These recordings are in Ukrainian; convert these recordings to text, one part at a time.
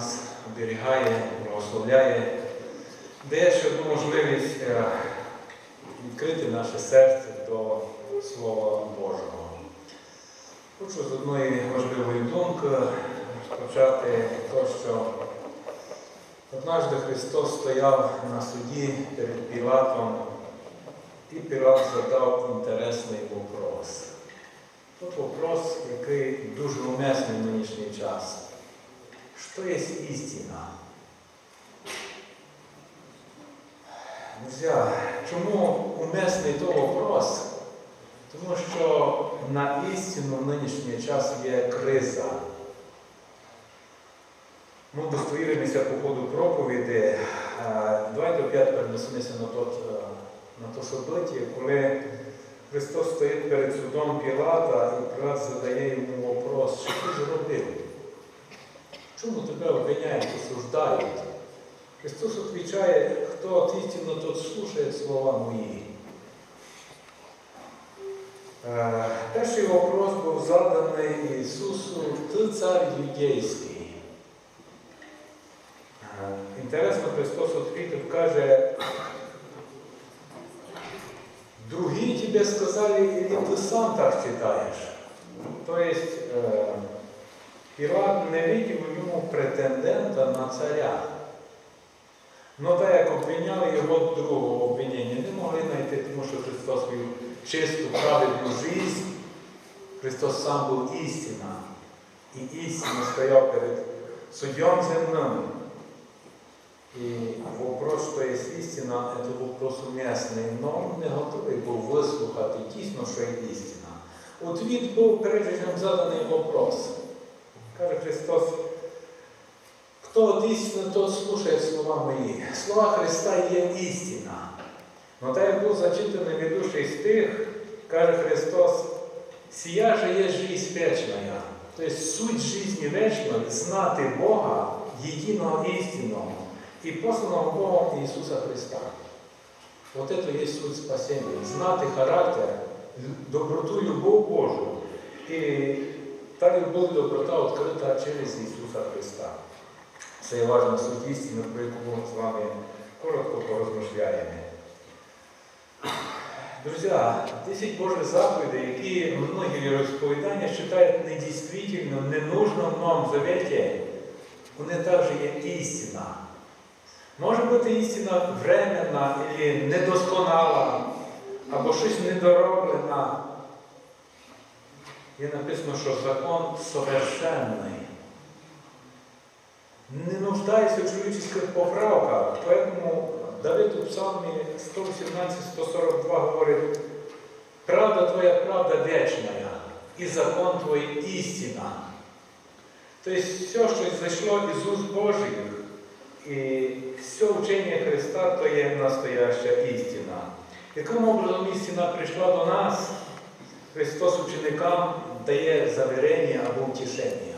нас, оберігає, благословляє, дає ще одну можливість е, відкрити наше серце до Слова Божого. Хочу з одної важливої думки розпочати те, що однажды Христос стояв на суді перед Пілатом, і Пілат задав інтересний вопрос. Тот вопрос, який дуже умесний в нинішній час. Що є істина? Друзі, чому умесний то вопрос? Тому що на істину в нинішній час є криза. Ми достоїримося по ходу проповіді. Е, Давайте опять перенесемося на е, на то событие, коли Христос стоїть перед судом Пілата, і Пілат задає йому вопрос, що ти зробив? Чому тебе обвиняють, осуждають? Христос відповідає, хто істинно, тот слушає слова мої. Е, Перший вопрос був заданий Ісусу, ти цар юдейський. Е, Інтересно, Христос відповів, каже, Другие тебе сказали, или ты сам так считаешь? То е, не видів у ньому претендента на царя. Ну так як обвиняли його другого обвинення, не могли знайти, тому що Христос вів чисту, праведну життя. Христос сам був істина. І істинно стояв перед суддем земним. И вопрос, что есть истина, это вопрос умесний, но он не готовий був вислухати дійсно, що є істина. От він був пережитим заданий вопрос. Каже Христос, хто от істина, то слушає слова мої. Слова Христа є істина. Но так як був зачитаний ведущий стих, каже Христос, сія же є жизнь вечная. Тобто суть жизни вечної знати Бога, єдиного істинного і посланого Богом Ісуса Христа. Вот это є суть спасения. Знати характер, доброту, любов Божу. І та любов, доброта відкрита через Ісуса Христа. Це є важна суть істини, про яку ми з вами коротко порозмишляємо. Друзі, 10 Божих заповідей, які многі розповідання вважають ненужно в Новому Завіті, вони також є істина. Може бути істина временна недосконала, або щось недороблена. Є написано, що закон совершенний. Не нуждається в чоловічих поправках. Тому Давид у Псалмі 118-142 говорить, правда твоя правда вечна, і закон твій істина. Тобто все, що зайшло із уст Божих, і все вчення Христа то є настояща істина. Яким образом істина прийшла до нас, Христос ученикам дає заверення або утішення.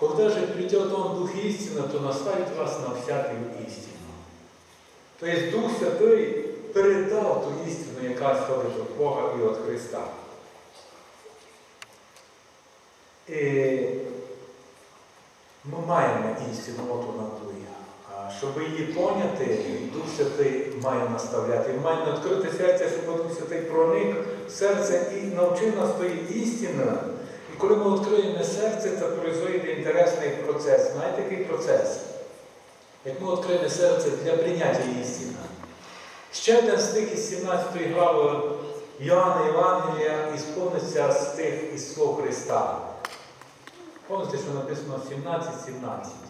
Когда же придет Он Дух истины, то наставит вас на всякую истину. То есть Дух Святий передав ту істину, яка сходить від Бога і від Христа. І ми маємо істину, от вона туя. Щоб її поняти, Дух Святий має наставляти. Маємо відкрити серце, щоб Дух Святий проник в серце і навчив нас тої істини. І коли ми відкриємо серце, це произойде інтересний процес. Знаєте, який процес? Як ми відкриємо серце для прийняття істини. Ще один стих із 17 глави Йоанна Євангелія ісповниться стих із слов Христа. Помните, що написано 17-17.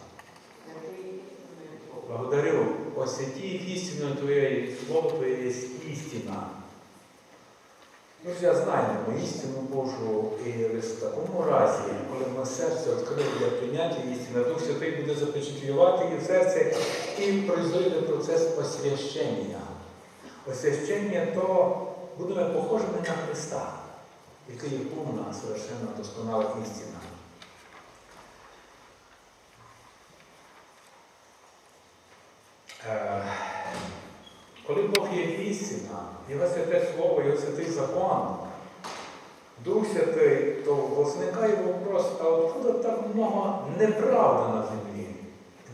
Благодарю, освяти їх істиною Твоєю, Слово Твоє є істина. Ми ж знаємо істину Божу і в такому разі, коли ми серце відкрили для прийняття істини, Дух Святий буде запечатлювати її в серці і произойде процес посвящення. Освящення то будемо похожими на Христа, який є повна, совершенно досконала істина. Е, Коли Бог є істина, Його святе Слово, Його святий закон, Дух Святий, то возникає вопрос, а откуда так много неправди на землі?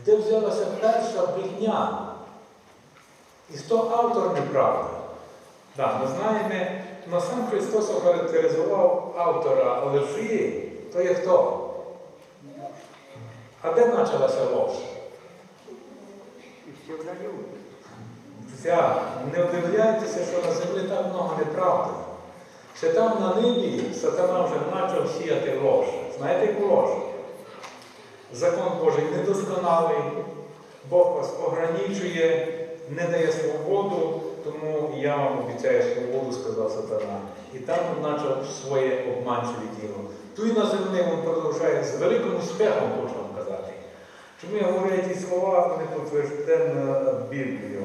Де взялася перша брехня? І хто автор неправди? Да, ми знаємо, но сам Христос охарактеризував автора лжи, то є хто? А де почалася ложь? Ще. Вся, не удивляйтеся, що на землі так много неправди. Ще там на небі сатана вже почав сіяти ложь. Знаєте, яку ложь? Закон Божий недосконалий, Бог вас ограничує, не дає свободу, тому я вам обіцяю свободу, сказав сатана. І там він почав своє обманчеве діло. Ту і на землі він продовжує з великим успіхом, казати. Чому я говорю ці слова, вони підтверджені Біблією.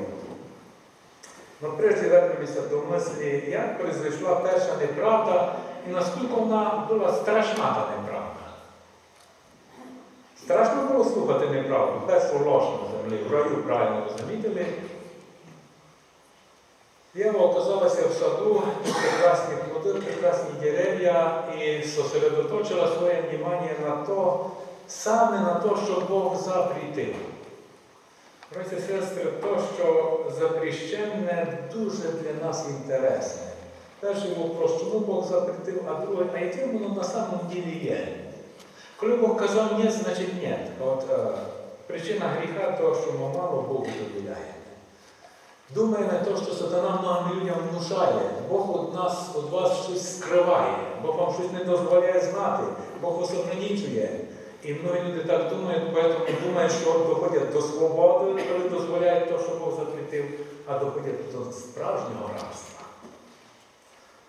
Но прежде вернемося до мислі, як произойшла перша неправда і наскільки вона була страшна та неправда. Страшно було слухати неправду, першу ложь на землі, в раю правильно ви замітили. Єва оказалася в саду, прекрасні плоди, прекрасні дерев'я і сосредоточила своє внимание на то, саме на те, що Бог запретив. Браті і сестри, то, що запрещенне, дуже для нас інтересне. Перший вопрос, чому Бог запретив, а другий, а яким воно на самом ділі є? Коли Бог казав ні, значить ні. От е, причина гріха то, що ми мало Богу довіряємо. Думаємо те, що сатана многим людям внушає. Бог від нас, від вас щось скриває, Бог вам щось не дозволяє знати, Бог вас. І многі люди так думають, поэтому думають, що доходять до свободи, коли дозволяють те, що Бог запретив, а доходять до справжнього рабства.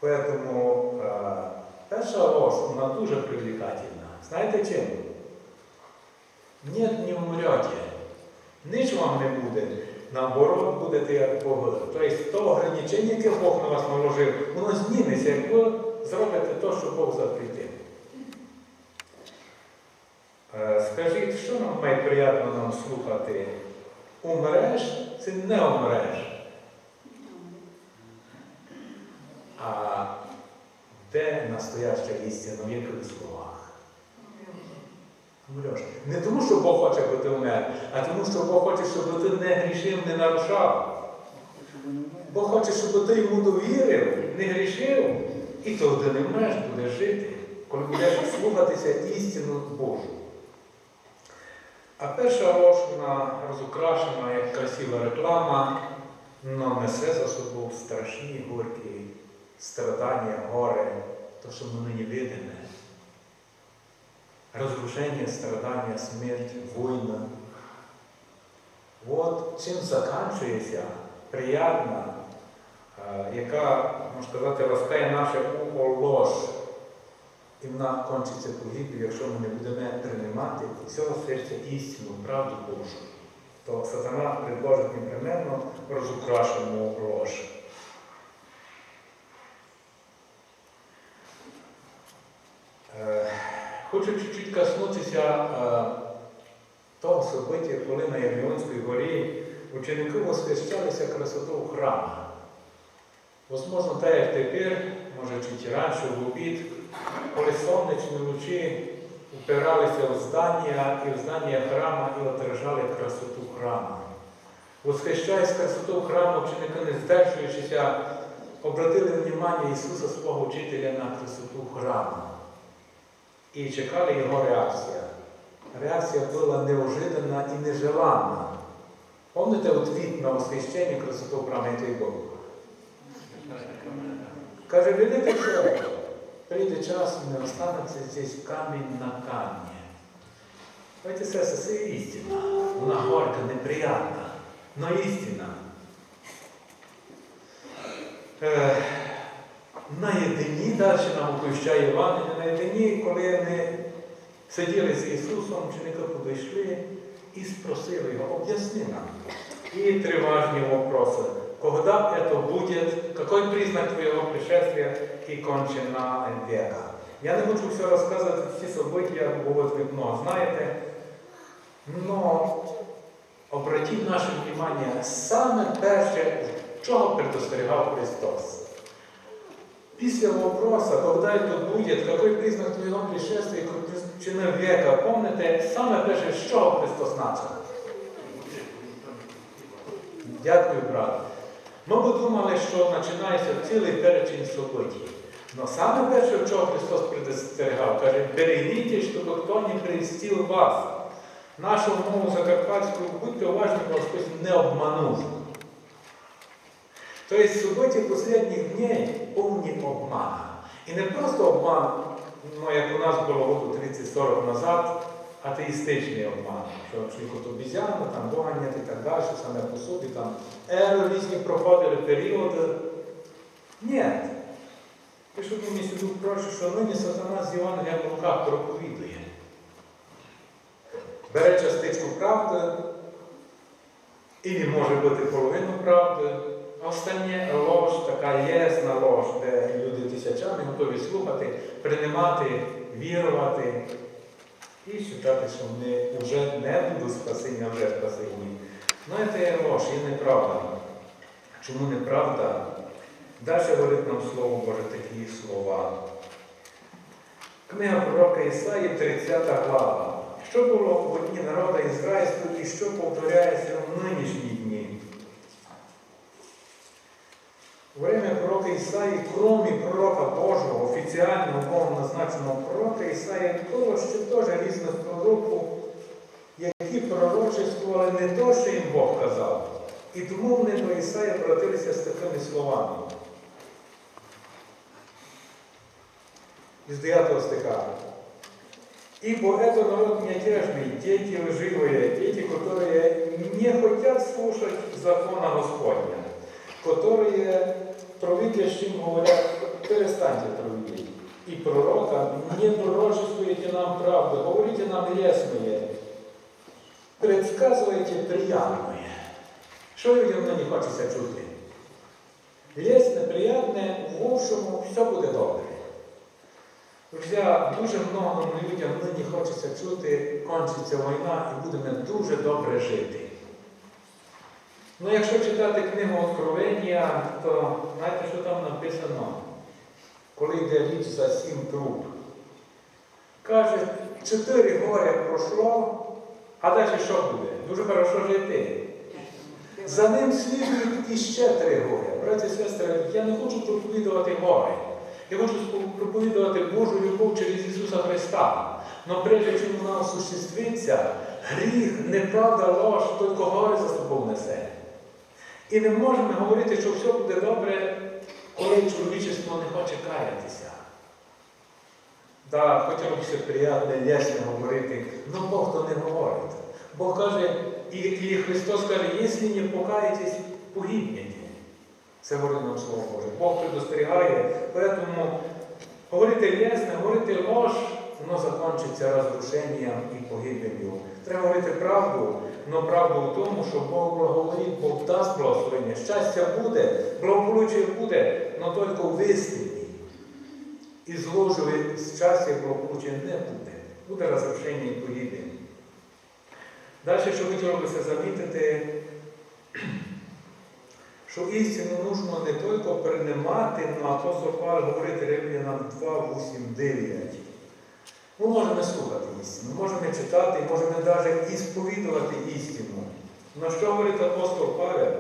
Поэтому е, перша ложь, вона дуже привлекательна. Знаєте чим? Нет, не умрете. Ніч вам не буде. Наоборот, будете як Бог. Тобто то ограничення, яке Бог на вас наложив, воно зніметься, як ви зробите те, що Бог запретив. Е, Скажіть, що нам найприємно нам слухати? Умреш чи не умреш? А де настояща істина, в яких словах? Умреш. Не тому, що Бог хоче, аби ти умер, а тому, що Бог хоче, щоб ти не грішив, не нарушав. Щоб. Бог хоче, щоб ти йому довірив, не грішив, і тоді не вмреш, будеш жити, коли будеш слухатися істину Божу. А перша ложь, розукрашена як красива реклама, але несе за собою страшні горькі страдання, горе, то, що ми нині видимо. Разрушение, страдання, смерть, війна. От чим закінчується приятна, е, яка, можна сказати, ласкає наше ложь. І вона кончиться погибелью, якщо ми не будемо приймати всього серця істину, правду Божу, то сатана предложить непременно розукрашену ложь. Е, Хочу чуть-чуть коснутися е, того события, коли на Єрміонській горі ученики восхищалися красотою храму. Возможно, так як тепер, може чуть раніше, в обід, коли сонячні лучі упиралися в здання і в здання храма і отражали красоту храму. Восхищаясь красоту храму, ученики, не здержуючися, обратили внимание Ісуса свого вчителя на красоту храму. І чекали його реакція. Реакція була неожиданна і нежеланна. Помните отвіт на восхищення красоту храму, який був? Каже, великий чоловік, прийде час, не останеться здесь камінь на камні. Знаєте, це це істина. Вона горька, неприятна, но істина. Е, наєдині, далі нам оповіщає Івангелія, наєдині, коли вони сиділи з Ісусом, ученики підійшли і спросили його, об'ясни нам. И тревожные вопросы. Когда это будет? Какой признак твоего пришествия и кончина века? Я не хочу все рассказывать, всі события, бо ви много знаєте. Но обратіть наше внимание, саме перше, чого предостерігав Христос. Після вопроса, когда это будет, какой признак твоего пришествия, какой причина века, помните, саме перше, що Христос начав? Дякую, брат. Ми думали, що починається цілий перечень событий. Но саме перше, чого Христос предостерігав, каже, берегіть, щоб хто не прельстив вас. Нашу мову закарпатську, будьте уважні, бо хтось не обманув. Тобто события останніх днів повні обмана. І не просто обман, ну, як у нас було року 30-40 назад, атеїстичний обман, що шліхот обізяну, там доганять і так далі, саме по собі, там ери різні проходили періоди. Ні. Пишу мені сюди прошу, що нині сатана з Євангелієм в руках проповідує. Бере частичку правди, і не може бути половину правди. А Останнє лож, така єсна лож, де люди тисячами готові слухати, приймати, вірувати і вважати, що вони вже не будуть спасені, а вже спасені. Ну, це є лож, є неправда. Чому неправда? Далі говорить нам Слово Боже такі слова. Книга пророка Ісаї, 30 глава. Що було в одні народа ізраїльського і що повторяється в нинішні дні? Время пророка Ісаї, кроме пророка Божого, офіціального Богом назначеного пророка Ісаї, було ще теж різних пророків, які пророчествували не то, що їм Бог казав. І тому вони до Ісаї обратилися з такими словами. Из 9 стиха. Ибо это народ мятежный, дети лживые, дети, которые не хотят слушать закона Господня, которые провидящим говорят, перестаньте провидеть. И пророка, не пророчествуйте нам правду, говорите нам лесные, предсказуйте приятное. Що людям не хочеться чути? Лесне, приятне, в общому, все буде добре. Друзі, дуже много людям нині хочеться чути, кончиться війна і будемо дуже добре жити. Ну, якщо читати книгу Откровення, то знаєте, що там написано, коли йде річ за сім труб. Каже, чотири горя пройшло, а далі що буде? Дуже хорошо жити. За ним слідують іще три горя. Браті і сестри, я не хочу проповідувати гори. Я хочу проповідувати Божу любов через Ісуса Христа. Но прежде чим вона осуществиться, гріх, неправда, ложь, тільки гори за собою несе. І не можемо говорити, що все буде добре, коли чоловічество не хоче каятися. Да, хотілося б приємне, ясно говорити, але Бог то не говорить. Бог каже, і, і Христос каже, якщо не покаєтесь, погибнете. Це говорить нам Слово Боже. Бог предостерігає, тому говорити лесне, говорити ложь, воно закінчиться розрушенням і погибелью. Треба говорити правду, але правду в тому, що Бог благоволить, Бог дасть благословення. Щастя буде, благополуччя буде, але тільки в. І зложили щастя і благополуччя не буде. Буде розрушення і погибель. Далі, що хотілося замітити, що істину нужно не тільки приймати, але апостол Павло говорить Римлянам 2, 8, 9. Ми можемо слухати істину, можемо читати, можемо навіть і сповідувати істину. На що говорить апостол Павел?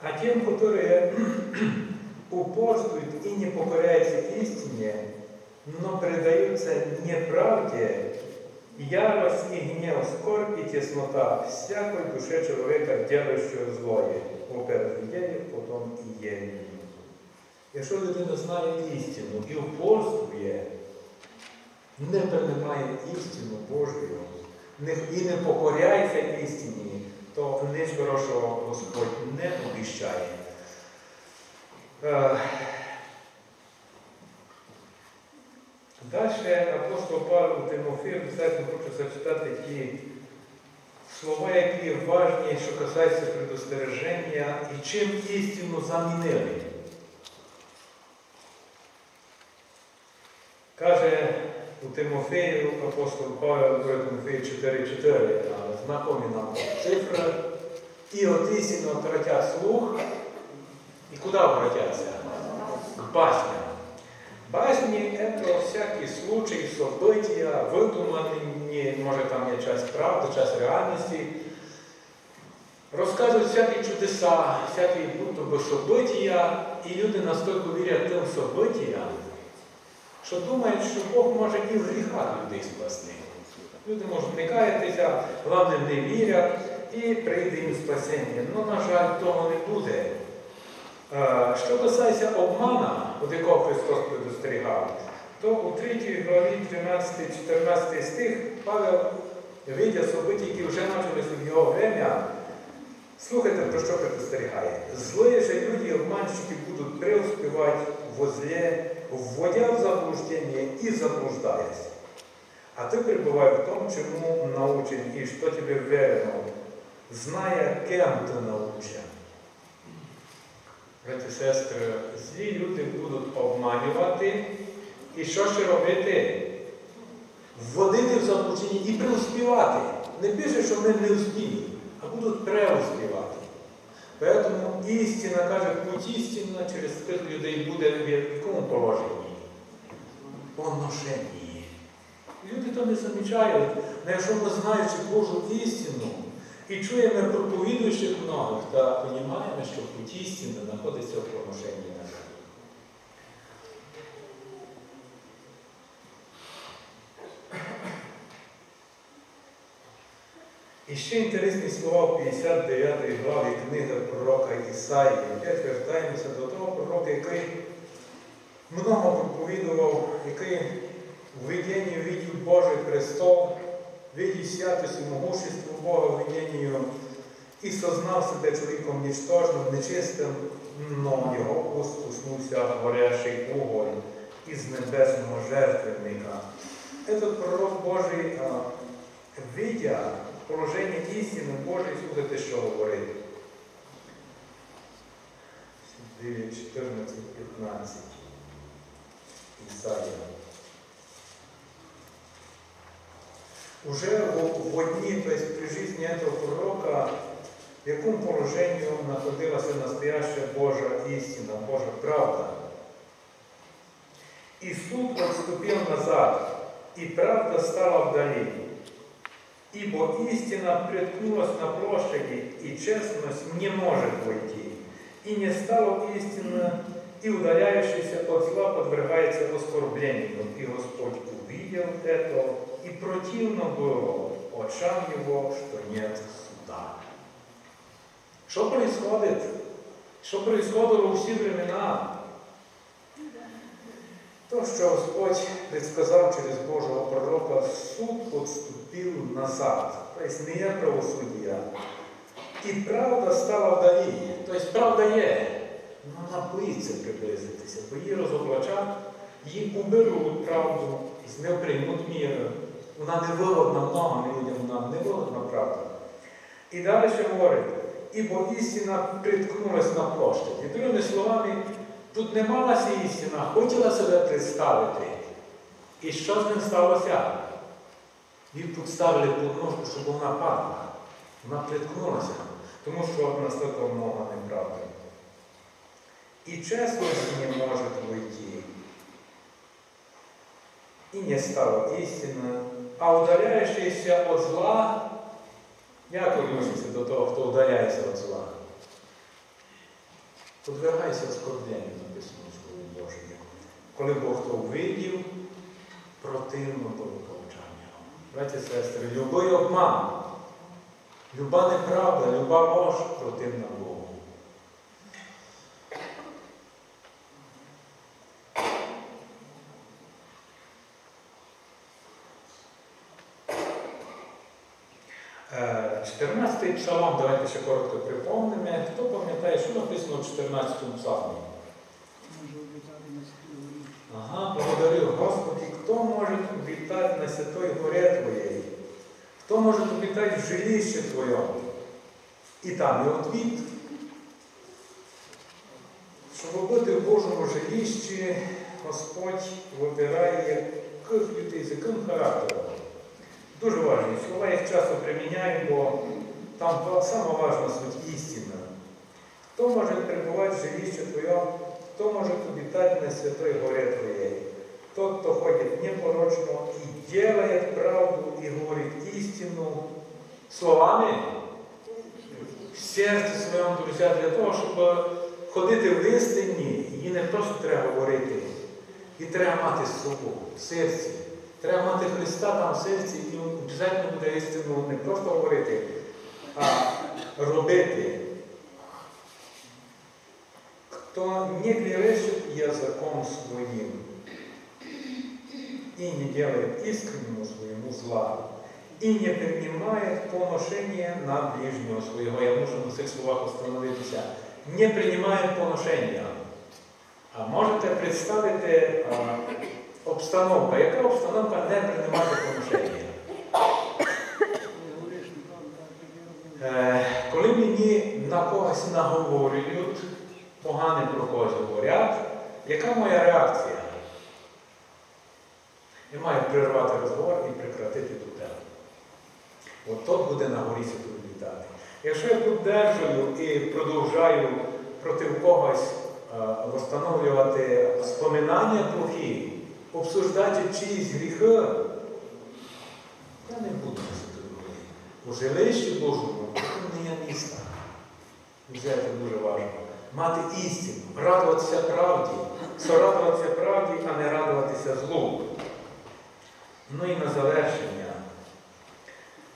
А тем, которые упорствуют и не покоряются истине, но предаются неправде, ярость и гнев, скорбь и теснота всякой душе человека, делающего злое, во-первых, є, потом і є. Якщо людина знає істину і упорствує, не приймає істину Божою і не покоряється істині, то ніч хорошого Господь не обіщає. Е, Далі апостол Павло Тимофію обов'язково хочу зачитати ті слова, які важні, що касаються предостереження і чим істину замінили. Каже у Тимофею, апостол Павел, 2 Тимофею 4.4, знакомі нам цифри. І от істинно тратять слух. І куди обратяться? К басням. Басні – это всякий случай, события, выдуманные, может там є часть правди, часть реальності. Розказують всякі чудеса, всякі будто би события, і люди настільки вірять тим событиям, що думають, що Бог може і в гріхах людей спасти. Люди можуть не каятися, головне не вірять, і прийде їм спасіння. Ну, на жаль, того не буде. Е, Що касається обмана, від якого Христос предостерігав, то у 3 главі 13-14 стих Павел, видя события, які вже почалися в його время, слухайте, про що предостерігає. Злые же люди, обманщики, будуть преуспевать во зле, вводя в заблуждение и заблуждаясь. А ти перебувай в тому, чому научен і що тобі верено, зная, кем ти научен. Браті і сестри, злі люди будуть обманювати. І що ще робити? Вводити в заблуждення і преуспівати. Не пише, що ми не успіли, а будуть преуспівати. Поэтому істина каже, путь істина через тих людей буде в якому положенні? Поношенні. Люди то не замічають, але якщо ми знаючи Божу істину і чуємо проповідуючих многих, то розуміємо, що путь істини знаходиться в поношенні на жаль. І ще інтересні слова в 59 главі книги пророка Ісаї. Опять вертаємося до того пророка, який много проповідував, який в виденні видів Божий престол, видів святості, могущество Бога в виденні і сознав себе чоловіком нічтожним, нечистим, но його уст уснувся горящий уголь із небесного жертвенника. Этот пророк Божий, видя положення істини Божої, слухайте, що говорить. 9, 14, 15. Ісая. Уже в, в то есть при жизни этого пророка, в якому положении находилась настоящая Божья истина, Божья правда. И суд отступил назад, и правда стала вдали. Ибо истина приткнулась на площади, и честность не может войти. И не стало истина, и удаляющийся от зла подвергается оскорблению. И Господь увидел это, противно было очам его, что нет суда. Що происходит? Що происходило у всі времена? То, що Господь предсказав через Божого пророка, суд отступив назад. Тобто не є правосуддя. І правда стала вдалі. Тобто правда є. Ну, вона боїться приблизитися, бо її розоблачать, її уберуть правду, з нею приймуть мір. Вона не вигодна многим людям, вона не вигодна правда. І далі ще говорить, ібо істина приткнулась на площаді. Другими словами, тут не малася істина, хотіла себе представити. І що з ним сталося? Її підставили під ножку, щоб вона падала. Вона приткнулася, тому що настільки много неправди. И честность не может уйти. И не стало истина. А удаляющийся от зла, як відноситься до того, хто удаляється від зла? Подвергайся оскорбленню, написано в Слові Божому. Коли Бог то увидів, противно було повчання. Браті сестри, любий обман, люба неправда, люба ложь противна Богу. Е, 14-й псалом, давайте ще коротко припомнимо. Хто пам'ятає, що написано в 14-му псалмі? Ага, благодарю, Господи, кто может обитать на святой горе Твоей? Кто может обитать в жилище Твоем? І там, і відповідь, щоб бути в Божому жилищі, Господь вибирає яких людей, з яким характером. Дуже важливі слова, їх часто приміняємо, бо там саме важна суть істина. Хто може перебувати жилище Твоєму, хто може обітати на святой горе Твоей? Тот, кто ходит непорочно и делает правду и говорит истину словами в серці своєму, друзі, для того, щоб ходити в істині, її не просто треба говорити, її треба мати з собою, в серці. Треба мати Христа там в серці і обов'язково буде істину не просто говорити, а робити. Кто не грешит языком своим и не делает искреннему своему зла, и не принимает поношения на ближнього свого. Я мушу на цих словах остановитися. Не приймає поношення. А можете представити обстановка. Яка обстановка не приймає поношення? Е, коли мені на когось наговорюють, погане про когось говорять, яка моя реакція? Я маю перервати розговор і прекратити ту тему. От тот буде на горі святу літати. Якщо я піддержую і продовжаю проти когось е, встановлювати споминання плохі, обсуждати чиїсь гріхи, я не буду святої горі. У жилищі Божому це не є міста. Це дуже важливо. Мати істину, радуватися правді, сорадуватися правді, а не радуватися злу. Ну і на завершення.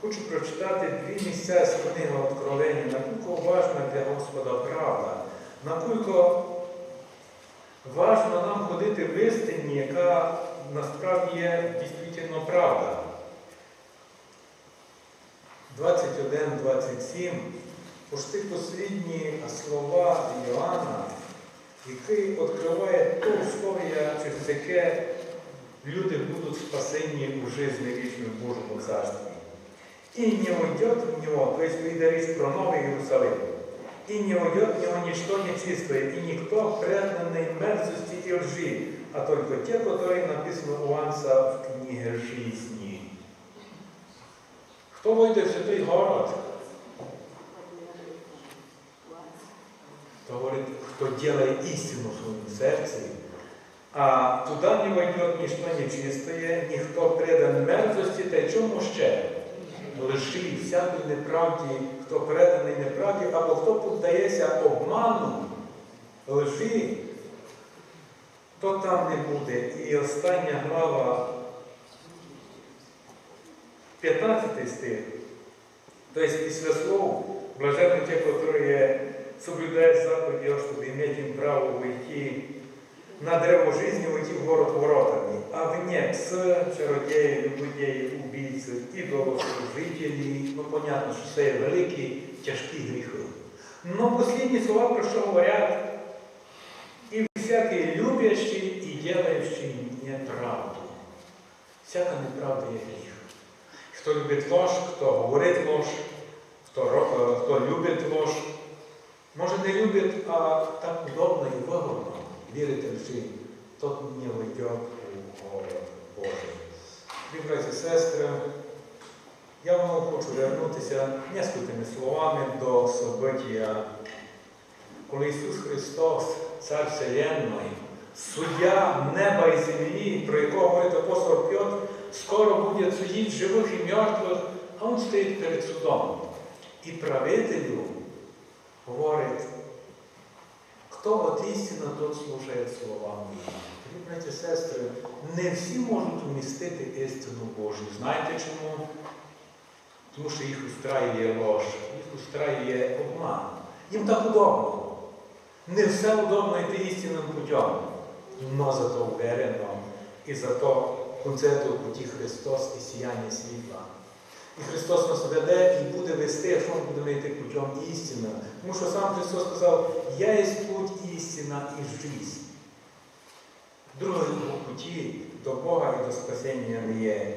Хочу прочитати дві місця з книги Откровення, наскільки важна для Господа правда, наскільки важно нам ходити в істині, яка насправді є дійсно правда. 21-27 пошти послідні слова Іоанна, який відкриває ту історію, через яке люди будут спасені у жизни вічну в Божому Царстві. И не уйдет в него, то есть вы про Новый Иерусалим, и не уйдет в него ничто нечистое, и никто преданный мерзости и лжи, а только те, которые написаны у Анса в книге жизни. Хто войде в святий город? Хто говорить, хто делает истину в своем сердце, а туда не войдет ничто нечистое, ніхто предан мерзості, та й чому ще? Лжи, всякій неправді, хто преданий неправді, або хто піддається обману, лжи, то там не буде. І остання глава, 15 стих. Тобто після слов, блаженны те, которые соблюдают заповеди, чтобы иметь им право войти на древо жизни уйти в город воротами, а вне псы, чародеи, любодеи, убийцы, идолослужители. Ну, понятно, що це є великі, тяжкі гріхи. Но последні слова про що говорять? І всякий любящий і делающий неправду. Всяка неправда є гріх. Хто любить ложь, хто говорить ложь, хто, хто любить ложь, може не любить, а так удобно і вигодно вірити в лжи, тот не войдет у город Божий. Любі браті і сестри, я вам хочу вернутися несколькими словами до события, коли Ісус Христос, Цар Вселенної, суддя неба і землі, про якого говорить апостол Петр, скоро буде судити живих і мертвих, а він стоїть перед судом. І правителю говорить, Хто от істина, тот слушає слова мої. Браті сестри, не всі можуть вмістити істину Божу. Знаєте чому? Тому що їх устраює ложь, їх устраює обман. Їм так удобно. Не все удобно йти істинним путем, но зато уверено і зато концерту путі Христос і сіяння світла. І Христос нас веде і буде вести, якщо ми будемо йти путем істини. Тому що сам Христос сказав, я є путь, істина і жизнь. Другого путі до Бога і до спасіння не є.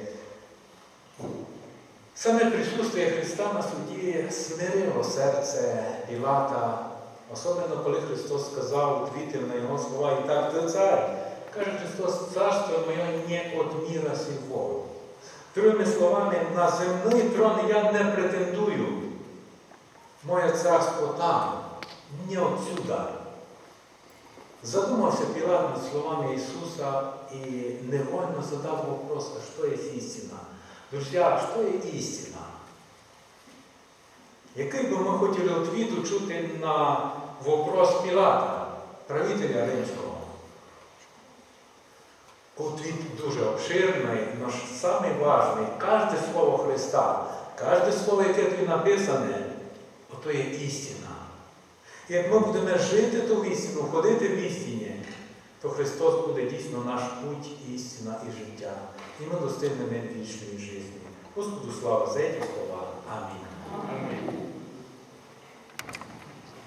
Саме присутствие Христа на суді смирило серце Пілата, особливо коли Христос сказав, відвітив на його слова, і так ти цар. Каже Христос, царство моє не от міра сего. Другими словами, на земний трон я не претендую. Моє царство там, не отсюда. Задумався Пілат над словами Ісуса і невольно задав вопрос, а що є істина? Друзі, а що є істина? Який би ми хотіли відповіду чути на вопрос Пілата, правителя римського? Отвіт дуже обширний, але важний, кожне слово Христа, кожне слово, яке тут написане, ото є істина. І як ми будемо жити ту істину, ходити в істині, то Христос буде дійсно наш путь, істина і життя. І ми достигнемо вічної житті. Господу слава за ці слова. Амінь. Амінь.